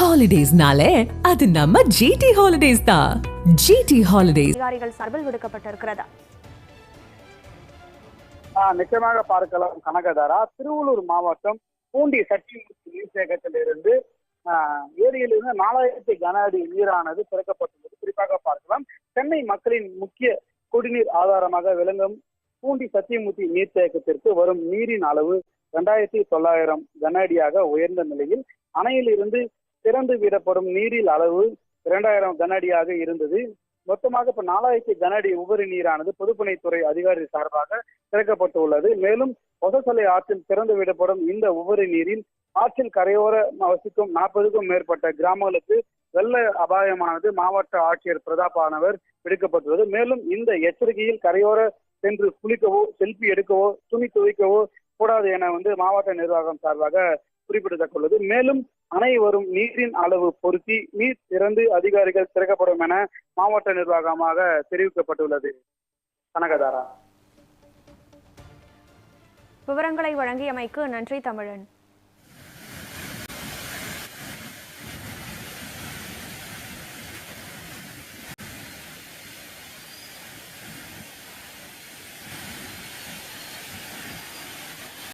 ஹாலிடேஸ்னாலே அது நம்ம ஜிடி ஹாலிடேஸ் தான் ஜிடி ஹாலிடேஸ் அதிகாரிகள் சார்பில் விடுக்கப்பட்டிருக்கிறது. நிச்சயமாக பார்க்கலாம் கனகதாரா. திருவள்ளூர் மாவட்டம் பூண்டி சட்டிமுத்து நீர்த்தேக்கத்திலிருந்து ஏரியிலிருந்து நாலாயிரத்தி கன அடி நீரானது திறக்கப்பட்டுள்ளது. குறிப்பாக பார்க்கலாம் சென்னை மக்களின் முக்கிய குடிநீர் ஆதாரமாக விளங்கும் பூண்டி சத்தியமூர்த்தி நீர்த்தேக்கத்திற்கு வரும் நீரின் அளவு இரண்டாயிரத்தி தொள்ளாயிரம் கன அடியாக உயர்ந்த நிலையில் அணையிலிருந்து திறந்து விடப்படும் நீரில் அளவு இரண்டாயிரம் கன அடியாக இருந்தது. மொத்தமாக இப்ப நாலாயிரத்தி கன அடி உபரி நீரானது பொதுப்பணித்துறை அதிகாரி சார்பாக திறக்கப்பட்டுள்ளது. மேலும் ஒசசலை ஆற்றில் திறந்து விடப்படும் இந்த உபரி நீரில் ஆற்றில் கரையோர வசிக்கும் நாற்பதுக்கும் மேற்பட்ட கிராமங்களுக்கு வெள்ள அபாயமானது மாவட்ட ஆட்சியர் பிரதாபானவர் விடுக்கப்பட்டுள்ளது. மேலும் இந்த எச்சரிக்கையில் கரையோர சென்று குளிக்கவோ செல்ஃபி எடுக்கவோ துணி துவைக்கவோ கூடாது என வந்து மாவட்ட நிர்வாகம் சார்பாக குறிப்பிடத்தக்கள்ளது மேலும் அணை வரும் நீரின் அளவு பொருத்தி நீர் திறந்து அதிகாரிகள் திறக்கப்படும் என மாவட்ட நிர்வாகமாக தெரிவிக்கப்பட்டுள்ளது. கனகதாரா. விவரங்களை வழங்கியமைக்கு நன்றி தமிழன்.